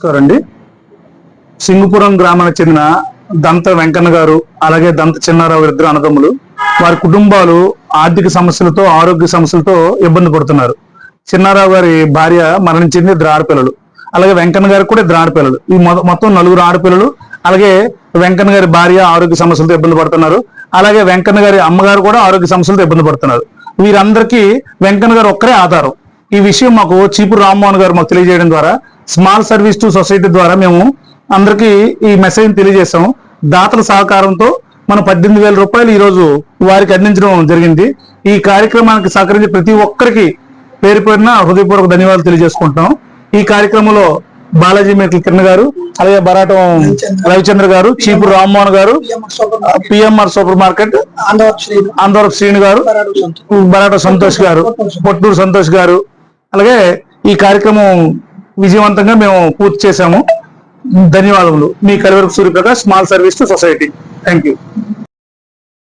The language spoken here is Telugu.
నమస్కారం అండి సింగపురం గ్రామానికి చెందిన దంత వెంకన్న గారు అలాగే దంత చిన్నారావు ఇద్దరు అన్నదమ్ములు వారి కుటుంబాలు ఆర్థిక సమస్యలతో ఆరోగ్య సమస్యలతో ఇబ్బంది పడుతున్నారు. చిన్నారావు గారి భార్య మరణించింది ఇద్దరు ఆడపిల్లలు. అలాగే వెంకన్న గారికి కూడా ఇద్దరు ఆడపిల్లలు. ఈ మొత్తం నలుగురు ఆడపిల్లలు అలాగే వెంకన్న గారి భార్య ఆరోగ్య సమస్యలతో ఇబ్బంది పడుతున్నారు. అలాగే వెంకన్న గారి అమ్మగారు కూడా ఆరోగ్య సమస్యలతో ఇబ్బంది పడుతున్నారు. వీరందరికీ వెంకన్న గారు ఒక్కరే ఆధారం. ఈ విషయం మాకు చీపురు రామ్మోహన్ గారు మాకు తెలియజేయడం ద్వారా స్మాల్ సర్వీస్ టు సొసైటీ ద్వారా మేము అందరికీ ఈ మెసేజ్ తెలియజేసాం దాతల సహకారంతో మనం పద్దెనిమిది వేల రూపాయలు ఈరోజు వారికి అందించడం జరిగింది. ఈ కార్యక్రమానికి సహకరించే ప్రతి ఒక్కరికి పేరు పేరున హృదయపూర్వక ధన్యవాదాలు తెలియజేసుకుంటున్నాం. ఈ కార్యక్రమంలో బాలాజీ మేకల్ కిరణ్ గారు అలాగే Baratam Ravichandra garu Chipuru Rammohan garu PMR super market Andhravarapu Srinu garu Barata Santosh గారు పొట్టూరు సంతోష్ గారు అలాగే ఈ కార్యక్రమం విజయవంతంగా మేము పూర్తి చేశాము. ధన్యవాదములు. మీ Kalivarapu Suryaprakash small service to society. Thank you